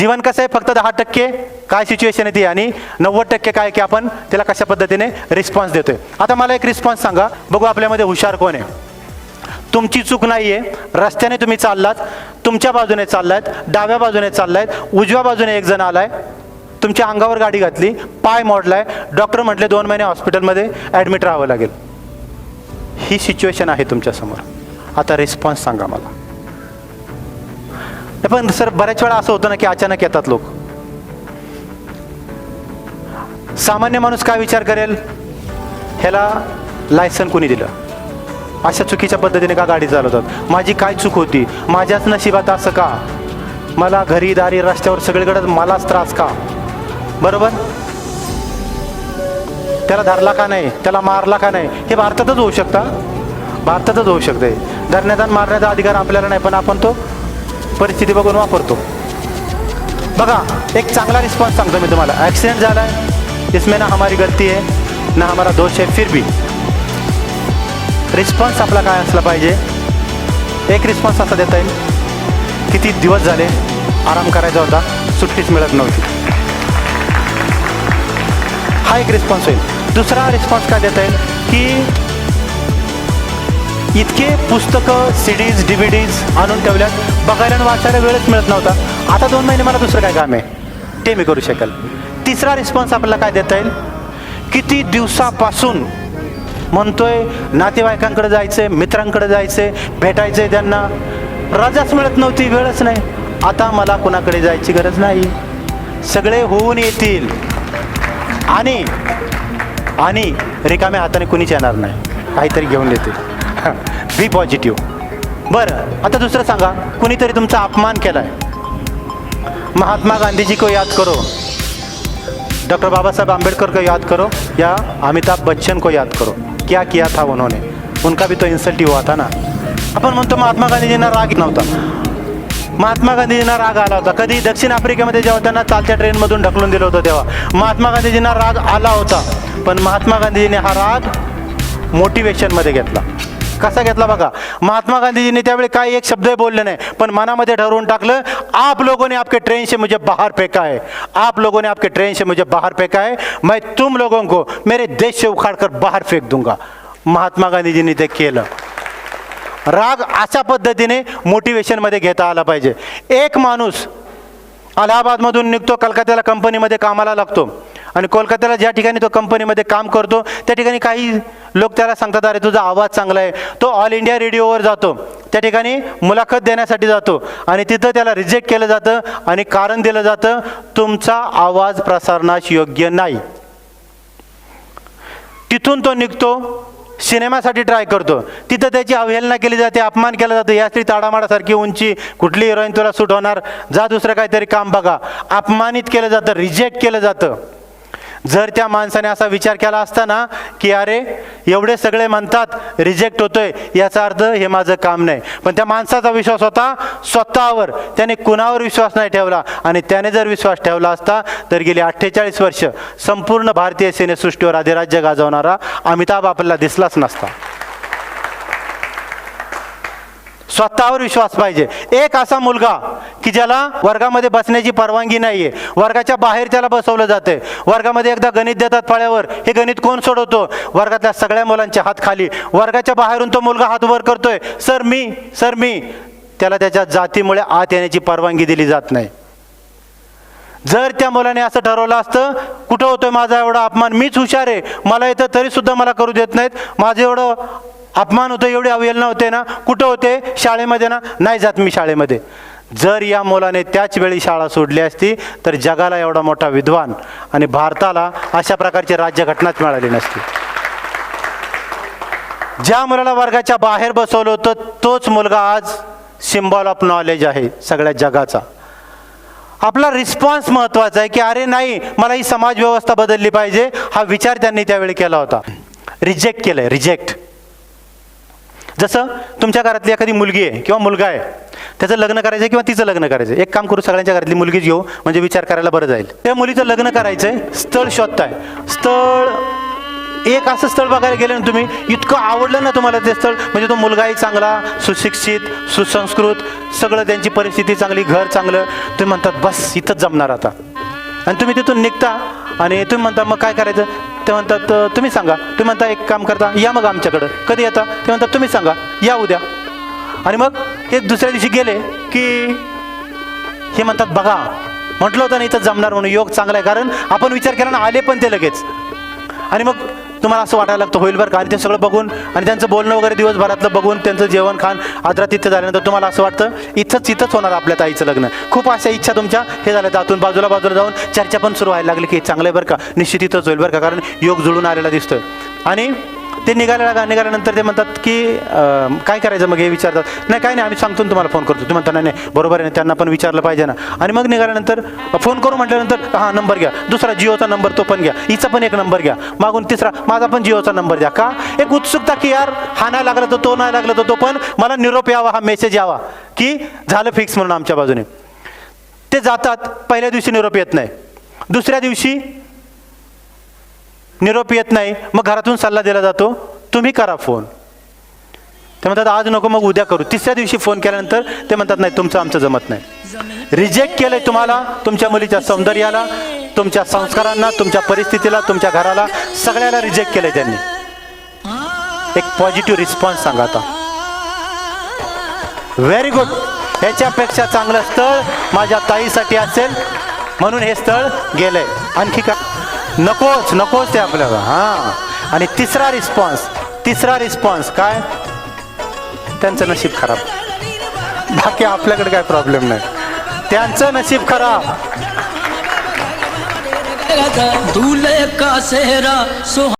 जीवन कसं आहे? फक्त दहा टक्के? काय सिच्युएशन आहे ती? आणि नव्वद टक्के काय की आपण त्याला कशा पद्धतीने रिस्पॉन्स देतोय? आता मला एक रिस्पॉन्स सांगा. बघू आपल्यामध्ये हुशार कोण आहे. तुमची चूक नाही आहे रस्त्याने तुम्ही चाललात. तुमच्या बाजूने चाललायत डाव्या बाजूने चाललायत उजव्या बाजूने एक जण आलाय. तुमच्या अंगावर गाडी घातली. पाय मोडलाय. डॉक्टर म्हटले दोन महिने हॉस्पिटलमध्ये ॲडमिट राहावं लागेल. ही सिच्युएशन आहे तुमच्यासमोर. आता रिस्पॉन्स सांगा मला. पण सर बऱ्याच वेळा असं होतं ना की अचानक येतात लोक. सामान्य माणूस काय विचार करेल? ह्याला लायसन कोणी दिलं? अशा चुकीच्या पद्धतीने का गाडी चालवतात? माझी काय चूक होती? माझ्याच नशिबात असं का? मला घरी दारी रस्त्यावर सगळीकडे मलाच त्रास का? बरोबर? त्याला धरला का नाही? त्याला मारला का नाही? हे भारतातच होऊ शकतं. भारतातच होऊ शकते धरण्याचा मारण्याचा अधिकार आपल्याला नाही पण आपण तो परिस्थिती बघून वापरतो. बघा एक चांगला रिस्पॉन्स सांगतो मी तुम्हाला. ॲक्सिडेंट झाला आहे इसमें ना हमारी गलती है ना हमारा दोष है फिर भी. रिस्पॉन्स आपला काय असला पाहिजे? एक रिस्पॉन्स असा देता येईल. किती दिवस झाले आराम करायचा होता सुट्टीच मिळत नव्हती. हा एक रिस्पॉन्स होईल. दुसरा रिस्पॉन्स काय देता येईल? की इतके पुस्तकं सीडीज डी व्ही डीज आणून ठेवल्यात. बघायला आणि वाचायला वेळच मिळत नव्हता. आता दोन महिने मला दुसरं काय काम आहे? ते मी करू शकेल. तिसरा रिस्पॉन्स आपल्याला काय देता येईल? किती दिवसापासून म्हणतोय नातेवाईकांकडे जायचंय मित्रांकडे जायचंय भेटायचंय त्यांना. रजाच मिळत नव्हती वेळच नाही. आता मला कुणाकडे जायची गरज नाही. सगळे होऊन येतील. आणि आणि रिकाम्या हाताने कुणीच येणार नाही. काहीतरी घेऊन येतील. बी पॉझिटिव्ह बरं आता दुसरं सांगा. कुणीतरी तुमचा अपमान केला आहे महात्मा गांधीजी को याद करो. डॉक्टर बाबासाहेब आंबेडकर को याद करो. या अमिताभ बच्चन को याद करो. क्या किया था उन्होंने. उनका भी तो इन्सल्ट हुआ था ना. आपण म्हणतो महात्मा गांधीजींना राग नव्हता. महात्मा गांधीजींना राग आला होता. कधी दक्षिण आफ्रिकेमध्ये जेव्हा त्यांना चालत्या ट्रेनमधून ढकलून दिलं होतं तेव्हा. महात्मा गांधीजींना राग आला होता. पण महात्मा गांधीजीने हा राग मोटिवेशनमध्ये घेतला. कसा घेतला बघा. महात्मा गांधीजींनी त्यावेळी काही एक शब्द बोलले नाही पण मनामध्ये ठरवून टाकलं आप लोगों ने आपके ट्रेन से मुझे बाहर फेंका है. आप लोगों ने आपके ट्रेन से मुझे बाहर फेंका है. मैं तुम लोगों को मेरे देश से उखाड़ कर बाहर फेंक दूंगा. महात्मा गांधीजींनी ते केलं. राग अशा पद्धतीने मोटिवेशनमध्ये घेता आला पाहिजे. एक माणूस अलाहाबादमधून निघतो कलकत्त्याला कंपनीमध्ये कामाला लागतो. आणि कोलकात्याला ज्या ठिकाणी तो कंपनीमध्ये काम करतो त्या ठिकाणी काही लोक त्याला सांगतात अरे तुझा आवाज चांगला आहे. तो ऑल इंडिया रेडिओवर जातो. त्या ठिकाणी मुलाखत देण्यासाठी जातो. आणि तिथं त्याला रिजेक्ट केलं जातं आणि कारण दिलं जातं तुमचा आवाज प्रसारणास योग्य नाही. तिथून तो निघतो. सिनेमासाठी ट्राय करतो. तिथं त्याची अवहेलना केली जाते अपमान केला जातो. या स्त्री ताडामाडासारखी उंची कुठली हिरोईन तुला सूट होणार? जा दुसरं काहीतरी काम बघा. अपमानित केलं जातं रिजेक्ट केलं जातं. जर त्या माणसाने असा विचार केला असता ना की अरे एवढे सगळे म्हणतात रिजेक्ट होतोय याचा अर्थ हे माझं काम नाही. पण त्या माणसाचा विश्वास होता स्वतःवर. त्याने कुणावर विश्वास नाही ठेवला. आणि त्याने जर विश्वास ठेवला असता तर गेली अठ्ठेचाळीस वर्ष संपूर्ण भारतीय सेनेसृष्टीवर अधिराज्य गाजवणारा अमिताभ आपल्याला दिसलाच नसता. स्वतःवर विश्वास पाहिजे. एक असा मुलगा की ज्याला वर्गामध्ये बसण्याची परवानगी नाहीये. वर्गाच्या बाहेर त्याला बसवलं जाते वर्गामध्ये एकदा गणित देतात फळ्यावर हे गणित कोण सोडवतो? वर्गातल्या सगळ्या मुलांच्या हात खाली. वर्गाच्या बाहेरून तो मुलगा हात वर करतोय. सर मी सर मी. त्याला त्याच्या जातीमुळे आत येण्याची परवानगी दिली जात नाही. जर त्या मुलाने असं ठरवलं असतं कुठं होतोय माझा एवढा अपमान? मीच हुशार आहे. मला येतं तरी सुद्धा मला करू देत नाहीत. माझं एवढं अपमान होतं एवढी अवहेलना होते ना. कुठं होते? शाळेमध्ये ना. नाही जात मी शाळेमध्ये. जर या मुलाने त्याच वेळी शाळा सोडली असती तर जगाला एवढा मोठा विद्वान आणि भारताला अशा प्रकारची राज्यघटनाच मिळाली नसती. ज्या मुलाला वर्गाच्या बाहेर बसवलं होतं तोच मुलगा आज सिम्बॉल ऑफ नॉलेज आहे सगळ्या जगाचा. आपला रिस्पॉन्स महत्त्वाचा आहे की अरे नाही मला ही समाज व्यवस्था बदलली पाहिजे. हा विचार त्यांनी त्यावेळी केला होता. रिजेक्ट केलंय रिजेक्ट जसं तुमच्या घरातली एखादी मुलगी आहे किंवा मुलगा आहे त्याचं लग्न करायचं किंवा तिचं लग्न करायचं एक काम करू सगळ्यांच्या घरातली मुलगीच घेऊ म्हणजे विचार करायला बरं जाईल. त्या मुलीचं लग्न करायचं आहे स्थळ शोधताय. स्थळ एक असं स्थळ बघायला गेलं ना तुम्ही इतकं आवडलं ना तुम्हाला ते स्थळ म्हणजे तो मुलगाही चांगला सुशिक्षित सुसंस्कृत सगळं त्यांची परिस्थिती चांगली घर चांगलं तुम्ही म्हणतात बस इथंच जमणार आता. आणि तुम्ही तिथून निघता आणि तुम्ही म्हणता मग काय करायचं? ते म्हणतात तुम्ही सांगा. तुम्ही म्हणता एक काम करता या मग आमच्याकडं. कधी येता? ते म्हणतात तुम्ही सांगा या उद्या. आणि मग एक दुसऱ्या दिवशी गेले की हे म्हणतात बघा म्हटलं होतं ना इथं जमणार म्हणून योग चांगला आहे कारण आपण विचार केला ना आले पण ते लगेच. आणि मग तुम्हाला असं वाटायला लागतं होईल बरं का? आणि ते सगळं बघून आणि त्यांचं बोलणं वगैरे दिवसभरातलं बघून त्यांचं जेवण खाण आदरातिथ्य झाल्यानंतर तुम्हाला असं वाटतं इथंच इथंच होणार आपल्या ताईचं लग्न. खूप अशा इच्छा तुमच्या. हे झाल्या जातून बाजूला बाजूला जाऊन चर्चा पण सुरू व्हायला लागली की चांगलं आहे बरं का? निश्चित इथंच होईल बरं का? कारण योग जुळून आलेला दिसतोय. आणि ते निघायला लागा निघाल्यानंतर ते म्हणतात की काय करायचं मग हे विचारतात. नाही काय नाही आम्ही सांगतो ना तुम्हाला फोन करतो. तुम्ही म्हणता नाही नाही बरोबर आहे ना त्यांना पण विचारलं पाहिजे ना. आणि मग निघाल्यानंतर फोन करू म्हटल्यानंतर हां नंबर घ्या. दुसरा जिओचा नंबर तो पण घ्या. हिचा पण एक नंबर घ्या. मागून तिसरा माझा पण जिओचा नंबर द्या. का? एक उत्सुकता की यार हा नाही लागला तर तो नाही लागला तर तो पण मला निरोप यावा हा मेसेज यावा. की झालं फिक्स म्हणून आमच्या बाजूने. ते जातात पहिल्या दिवशी निरोप येत नाही. दुसऱ्या दिवशी निरोप येत नाही मग घरातून सल्ला दिला जातो तुम्ही करा फोन. ते म्हणतात आज नको मग उद्या करू. तिसऱ्या दिवशी फोन केल्यानंतर ते म्हणतात नाही तुमचं आमचं जमत नाही. रिजेक्ट केलंय तुम्हाला तुमच्या मुलीच्या सौंदर्याला तुमच्या संस्कारांना तुमच्या परिस्थितीला तुमच्या घराला सगळ्याला रिजेक्ट केलंय त्यांनी. एक पॉझिटिव्ह रिस्पॉन्स सांगा आता. व्हेरी गुड ह्याच्यापेक्षा चांगलं स्थळ माझ्या ताईसाठी असेल म्हणून हे स्थळ गेलंय. आणखी का नकोच नकोच ते आपल्याला. हां. आणि तिसरा रिस्पॉन्स तिसरा रिस्पॉन्स काय? त्यांचं नशीब खराब. बाकी आपल्याकडे काय प्रॉब्लेम नाही. त्यांचं नशीब खराब. दूल्हे का सेहरा सुहा